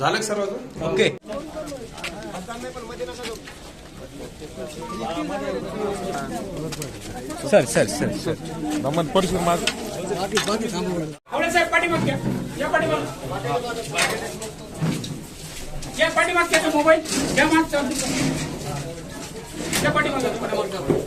झालं का सर्व okay. Sir sir sir sir. नमन पडशील माझ साहेब पाठीमाग घ्या. या पाठीमाग. या पाठीमाग घ्या तो मोबाईल. घ्या मागचा. या पाठीमाग घ्या तो पाठीमाग.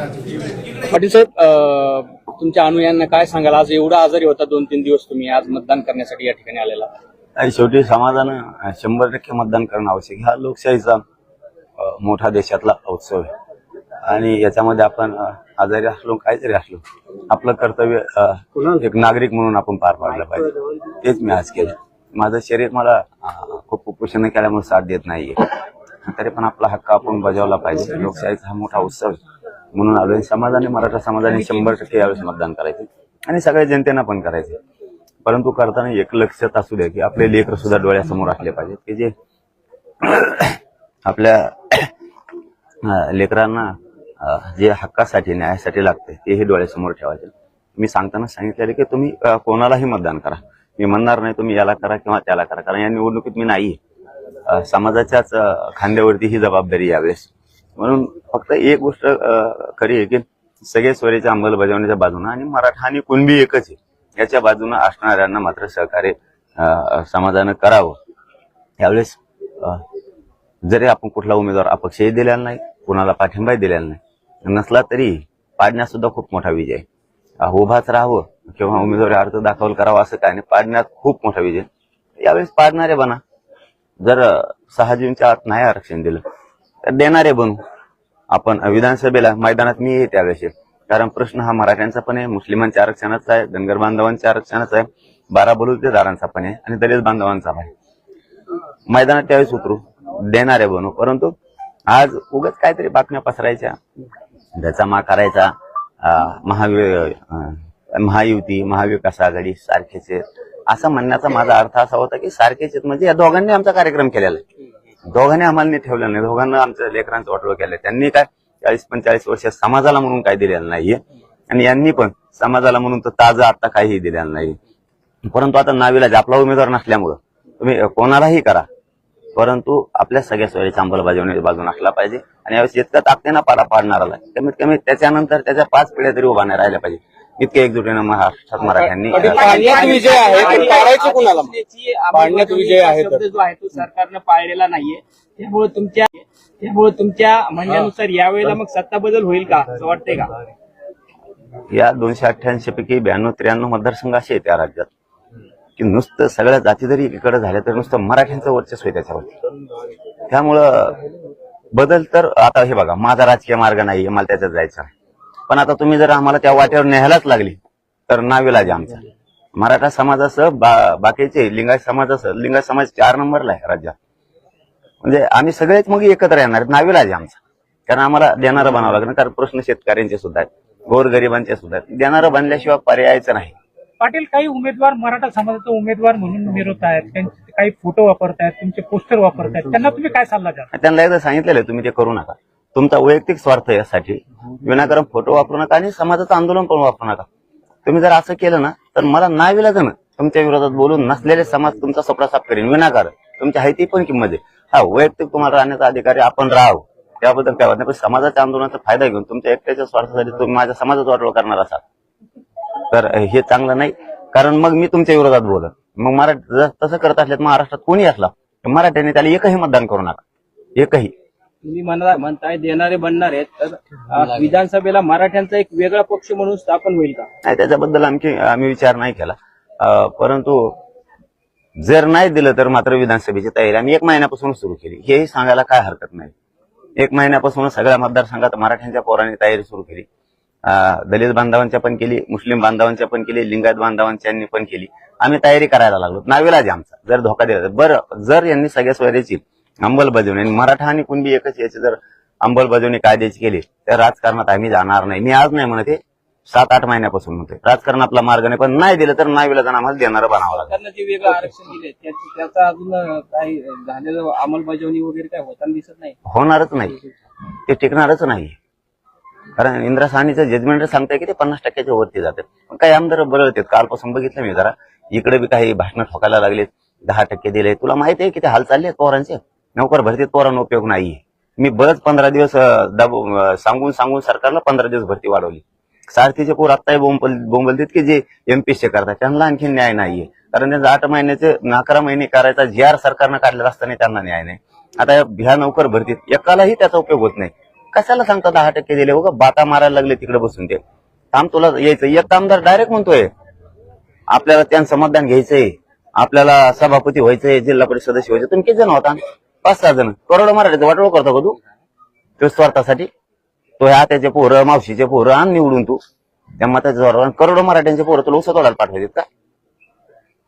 पाटील साहेब तुमच्या अनुयांना काय सांगाल? आज एवढा आजारी होता दोन तीन दिवस तुम्ही. आज मतदान करण्यासाठी या ठिकाणी आलेला आणि शेवटी समाजानं शंभर टक्के मतदान करणं आवश्यक हा लोकशाहीचा मोठा देशातला उत्सव आहे. आणि याच्यामध्ये आपण आजारी असलो काहीतरी असलो आपलं कर्तव्य एक नागरिक म्हणून आपण पार पाडलं पाहिजे. तेच मी आज केलं. माझं शरीर मला खूप कुपोषण केल्यामुळे साथ देत नाहीये. तरी पण आपला हक्क आपण बजावला पाहिजे. लोकशाहीचा हा मोठा उत्सव आहे. म्हणून आलो समाजाने मराठा समाजाने शंभर टक्के यावेळेस मतदान करायचे. आणि सगळ्या जनतेनं पण करायचे. परंतु करताना एक लक्षात असू द्या की आपले लेकर सुद्धा डोळ्यासमोर असले पाहिजेत की जे आपल्या लेकरांना जे हक्कासाठी न्यायासाठी लागते तेही डोळ्यासमोर ठेवायचे. मी सांगताना सांगितलेलं की तुम्ही कोणालाही मतदान करा. मी म्हणणार नाही तुम्ही याला करा किंवा त्याला करा कारण या निवडणुकीत मी नाही समाजाच्याच खांद्यावरती ही जबाबदारी यावेळेस म्हणून फक्त एक गोष्ट खरी आहे की सगळे स्वरेच्या अंमलबजावणीच्या बाजूनं आणि मराठा आणि कुणबी एकच आहे याच्या बाजूनं असणाऱ्यांना मात्र सहकार्य अं, समाजानं करावं यावेळेस जरी आपण कुठला उमेदवार अपक्षही दिलेला नाही कुणाला पाठिंबाही दिलेला नाही नसला तरी पाडण्यात सुद्धा खूप मोठा विजय आहे. उभाच राहावं किंवा उमेदवारी अर्ज दाखल करावा असं काय नाही पाडण्यात खूप मोठा विजय आहे. यावेळेस पाडणारे बना जर सहा जूनच्या आत नाही आरक्षण दिलं तर देणारे बनू. आपण विधानसभेला मैदानात मी येते त्यावेळेस कारण प्रश्न हा मराठ्यांचा पण आहे मुस्लिमांच्या आरक्षणाचा आहे धनगर बांधवांच्या आरक्षणाचा आहे बारा बलुतेदारांचा पण आहे आणि दलित बांधवांचा आहे. मैदानात त्यावेळेस उतरू देणारे बनू. परंतु आज उगाच काहीतरी बातम्या पसरायच्या. ज्याचा मा करायचा महावि महायुती महाविकास आघाडी सारखेचे. असा असं म्हणण्याचा माझा अर्थ असा होता की सारखेच म्हणजे या दोघांनी आमचा कार्यक्रम केलेला आहे. दोघांनी आम्हाला नाही नाही. दोघांना आमच्या लेकरांचं वाटोळ केलं. त्यांनी काय चाळीस पंचाळीस वर्ष समाजाला म्हणून काय दिलेलं नाहीये. आणि यांनी पण समाजाला म्हणून तर ताजं आता काहीही दिलेलं नाही परंतु आता नावीलाज आपला उमेदवार नसल्यामुळं तुम्ही कोणालाही करा. परंतु आपल्या सगळ्या सोयीच्या अंमलबजावणी बाजून असला पाहिजे. आणि यावेळेस इतका ताकदीनं पाडणार पाडणारा कमीत कमी त्याच्यानंतर त्याच्या पाच पिढ्या तरी उभा नाही राहिल्या पाहिजे. इतके एकजुटीनं महाराष्ट्रात मराठ्यांनी पाडण्यात विजय आहे पण पाडायचं कुणाला? त्याची पाडण्यात विजय आहे. शब्द जो आहे तो सरकारनं पाळलेला नाहीये. त्यामुळे तुमच्या त्यामुळे तुमच्या म्हणण्यानुसार यावेळेला मग सत्ता बदल होईल का असं वाटतंय का? या दोनशे अठ्ठ्याऐंशी पैकी ब्याण्णव त्र्याण्णव मतदारसंघ असे आहेत या राज्यात. की नुसतं सगळ्या जाती जरी एकीकडे झाल्या तर नुसतं मराठ्यांचं वर्चस्व आहे त्याच्यावरती. त्यामुळं बदल तर आता हे बघा माझा राजकीय मार्ग नाही मला त्याच्यात जायचं आहे. पण आता तुम्ही जर आम्हाला त्या वाटेवर न्यायलाच लागली तर नाविलाज आमचा. मराठा समाजासह बा- बाकीचे लिंगायत समाजासह लिंगायत समाज चार नंबरला आहे राज्यात. म्हणजे आम्ही सगळेच मग एकत्र येणार. नाविलाज आमचा. कारण आम्हाला देणारं बनावं लागणार कारण प्रश्न शेतकऱ्यांचे सुद्धा आहेत गोरगरिबांचे सुद्धा आहेत. देणारं बनल्याशिवाय पर्यायचं नाही. पाटील काही उमेदवार मराठा समाजाचा उमेदवार म्हणून मिरवत आहेत त्यांचे काही फोटो वापरतायत तुमचे पोस्टर वापरतायत त्यांना तुम्ही काय सल्ला द्याल? त्यांना एकदा सांगितलेलं आहे, तुम्ही ते करू नका. तुमचा वैयक्तिक स्वार्थ यासाठी. विनाकारण फोटो वापरू नका आणि समाजाचं आंदोलन पण वापरू नका. तुम्ही जर असं केलं ना तर मला नाविलाज ना तुमच्या विरोधात बोलून नसलेले समाज तुमचा सपडा साफ करेन. विनाकारण. तुमच्या हायती पण किंमत आहे. हा वैयक्तिक तुम्हाला राहण्याचा अधिकारी आपण राहावं. त्याबद्दल काय वाटत नाही पण समाजाच्या आंदोलनाचा फायदा घेऊन तुमच्या एकट्याच्या स्वार्थासाठी तुम्ही माझ्या समाजाचा वाटोळ करणार असाल. तर हे चांगलं नाही. कारण मग मी तुमच्या विरोधात बोलत मग मरा जर तसं करत असल्यात महाराष्ट्रात कोणी असला तर मराठ्याने त्याला एकही मतदान करू नका. एकही. तुम्ही म्हणा म्हणताय देणारे बनणार आहेत तर विधानसभेला मराठ्यांचा एक वेगळा पक्ष म्हणून स्थापन होईल का? नाही त्याच्याबद्दल आणखी आम्ही विचार नाही केला. अं, परंतु जर नाही दिलं तर मात्र विधानसभेची तयारी आम्ही एक महिन्यापासून सुरू केली. हेही सांगायला काय हरकत नाही. एक महिन्यापासून सगळ्या मतदारसंघात मराठ्यांच्या पोरांनी तयारी सुरू केली. अं, दलित बांधवांच्या पण केली मुस्लिम बांधवांच्या पण केली लिंगायत बांधवांच्यांनी पण केली. आम्ही तयारी करायला लागलो. नाविलाज आहे आमचा. जर धोका दिला तर. बरं जर यांनी सगळ्या सोयऱ्याची अंमलबजावणी आणि मराठा आणि कुणबी एकच याची जर अंमलबजावणी कायद्याची केली तर राजकारणात आम्ही जाणार नाही. मी आज नाही म्हणत सात आठ महिन्यापासून म्हणतोय. राजकारण आपला मार्ग नाही पण नाही दिलं तर नावेला जाणं आम्हाला देणारं बनावं लागेल. सरकारनं जे वेगळं आरक्षण दिले त्याची अजून काही झालेलं अंमलबजावणी वगैरे काय होताना दिसत नाही? होणारच नाही. ते टिकणारच नाही. कारण इंदिरा साहनीचं जजमेंट सांगताय की ते पन्नास टक्क्याच्या वरती जातात. पण काही आमदार बरळतात कालपासून बघितलं मी जरा. इकडे बी काही भाषणं ठोकायला लागलेत. दहा टक्के दिले तुला माहिती आहे किती हाल चालले पोरांचे? नोकर भरतीत पोरांना उपयोग नाहीये. मी बरंच पंधरा दिवस दाबू सांगून सांगून सरकारला पंधरा दिवस भरती वाढवली. सारथीचे पोर आत्ताही बोंबल बोंबलतीत की जे एमपीएससी करतात त्यांना आणखी न्याय नाहीये. कारण त्यांचा आठ महिन्याचे अकरा महिने करायचा जी आर सरकारनं काढलेला असताना त्यांना न्याय नाही. आता ह्या नोकर भरतीत एकालाही त्याचा उपयोग होत नाही. कशाला सांगता दहा टक्के दिले? हो बाता मारायला लागले तिकडे बसून ते. थांब तुला यायचं. एक कामदार डायरेक्ट म्हणतोय. आपल्याला त्यांचं मतदान घ्यायचंय. आपल्याला सभापती व्हायचंय जिल्हा परिषद सदस्य व्हायचं तुम्ही किती जण होता? पाच सहा जण. करोडो मराठीचं वाटोळ करतो का तू? तो स्वार्थासाठी. तो ह्या त्याचे पोरं मावशीचे पोरं आण निवडून तू. त्या मताच्या जोरावर करोडो मराठ्यांचे पोरं तुला उसत ओढायला पाठवायचे का?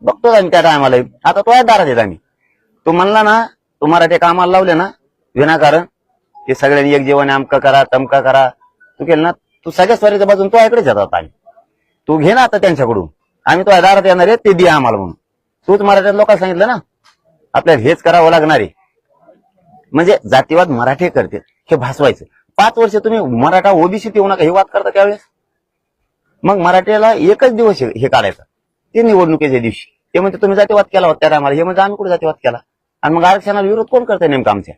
बघतो आम्ही त्या टायमाला. आता तो आहे दारात येत आम्ही. तू म्हणला ना तू मराठी कामाला लावले ना विनाकारण ते सगळ्यांनी एक जेवण अमका करा तमका करा. तू केलं ना तू सगळ्या स्वारीच्या बाजून तो ऐकडेच येतात आम्ही. तू घे ना आता त्यांच्याकडून. आम्ही तो दारात येणार आहे ते दे आम्हाला म्हणून. तूच मराठ्यात लोकांना सांगितलं ना आपल्याला हेच करावं लागणार आहे. म्हणजे जातीवाद मराठी करते हे भासवायचं. पाच वर्ष तुम्ही मराठा ओबीसीत येऊ नका हे वाद करता त्यावेळेस? मग मराठ्याला एकच दिवस हे हे काढायचं. ते निवडणुकीच्या दिवशी. ते म्हणते तुम्ही जातीवाद केला होता त्या टायमाला. हे म्हणजे आम्ही कुठे जातीवाद केला? आणि मग आरक्षणाला विरोध कोण करतंय नेमकं आमच्या?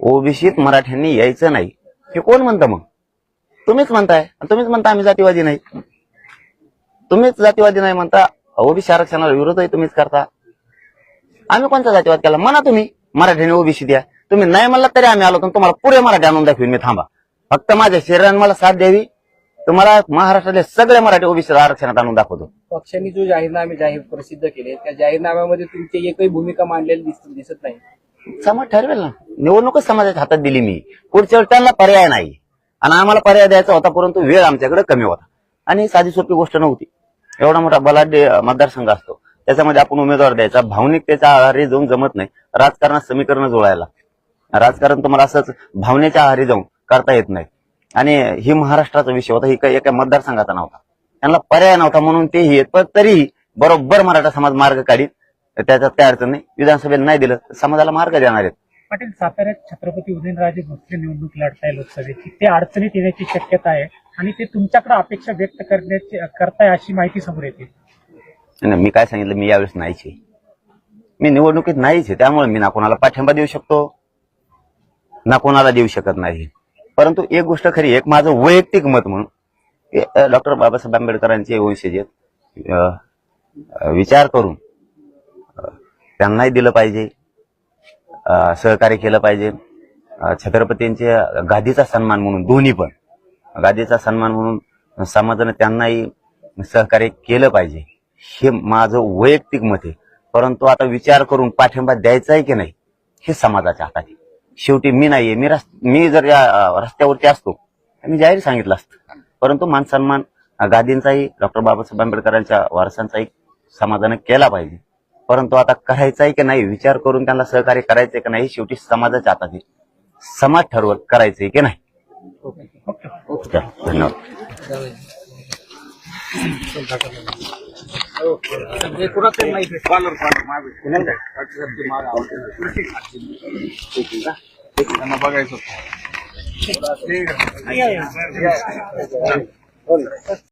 ओबीसीत मराठ्यांनी यायचं नाही. हे कोण म्हणतं मग? तुम्हीच म्हणताय. तुम्हीच म्हणता आम्ही जातीवादी नाही. तुम्हीच जातीवादी नाही म्हणता ओबीसी आरक्षणाला विरोध आहे तुम्हीच करता. आम्ही कोणता जातीवाद केला? म्हणा तुम्ही. मराठ्याने ओबीसी द्या. तुम्ही नाही म्हणला तरी आम्ही आलो तुम्हाला पुरे मराठी आणून दाखवीन मी थांबा. फक्त माझ्या शरीराने मला साथ द्यावी. तुम्हाला महाराष्ट्रातले सगळे मराठी ओबीसी आरक्षणात आणून दाखवतो. पक्षांनी जो जाहीरनामे जाहीर प्रसिद्ध केले त्या जाहीरनाम्यामध्ये तुमची एकही भूमिका मांडलेली दिसत दिसत नाही. समाज ठरवेल ना. निवडणूकच समाजाच्या हातात दिली मी. पुढच्या वेळी त्यांना पर्याय नाही. आणि आम्हाला पर्याय द्यायचा होता परंतु वेळ आमच्याकडे कमी होता. आणि साधी सोपी गोष्ट नव्हती. एवढा मोठा बलाढ्य मतदारसंघ असतो. त्याच्यामध्ये आपण उमेदवार द्यायचा भावनिकतेच्या आहारी जाऊन जमत नाही. राजकारणात समीकरण जुळायला. राजकारण तुम्हाला असंच भावनेच्या आहारी जाऊन करता येत नाही. आणि ही महाराष्ट्राचा विषय होता ही काही एका मतदारसंघाचा नव्हता. त्यांना पर्याय नव्हता म्हणून तेही येत पण तरीही बरोबर मराठा समाज मार्ग काढीत त्याच्यात काय अडचण नाही. विधानसभेला नाही दिलं समाजाला मार्ग देणार आहेत. पाटील साताऱ्यात छत्रपती उदयनराजे भोसले निवडणूक लढताय लोकसभेची. ते अडचणीत येण्याची शक्यता आहे आणि ते तुमच्याकडे अपेक्षा व्यक्त करण्याची करताय अशी माहिती समोर येते. नाही मी काय सांगितलं मी यावेळेस नाहीच मी निवडणुकीत नाहीच आहे त्यामुळे मी ना कोणाला पाठिंबा देऊ शकतो. ना कोणाला देऊ शकत नाही. परंतु एक गोष्ट खरी एक माझं वैयक्तिक मत म्हणून डॉक्टर बाबासाहेब आंबेडकरांचे वंशज विचार करून त्यांनाही दिलं पाहिजे सहकार्य केलं पाहिजे. छत्रपतींचे छत्रपतींच्या गादीचा सन्मान म्हणून दोन्ही पण गादीचा सन्मान म्हणून समाजानं त्यांनाही सहकार्य केलं पाहिजे. हे माझं वैयक्तिक मत आहे. परंतु आता विचार करून पाठिंबा द्यायचा आहे की नाही हे समाजाच्या हातात आहे. शेवटी मी नाहीये. मी मी जर या रस्त्यावरती असतो मी जाहीर सांगितलं असतं. परंतु मान सन्मान गादींचाही डॉक्टर बाबासाहेब आंबेडकरांच्या वारसांचाही समाजाने केला पाहिजे. परंतु आता करायचं आहे की नाही विचार करून त्यांना सहकार्य करायचंय की नाही शेवटी समाजाच्या हातात आहे समाज ठरवत करायचंय की नाही. त्यांना बघायचं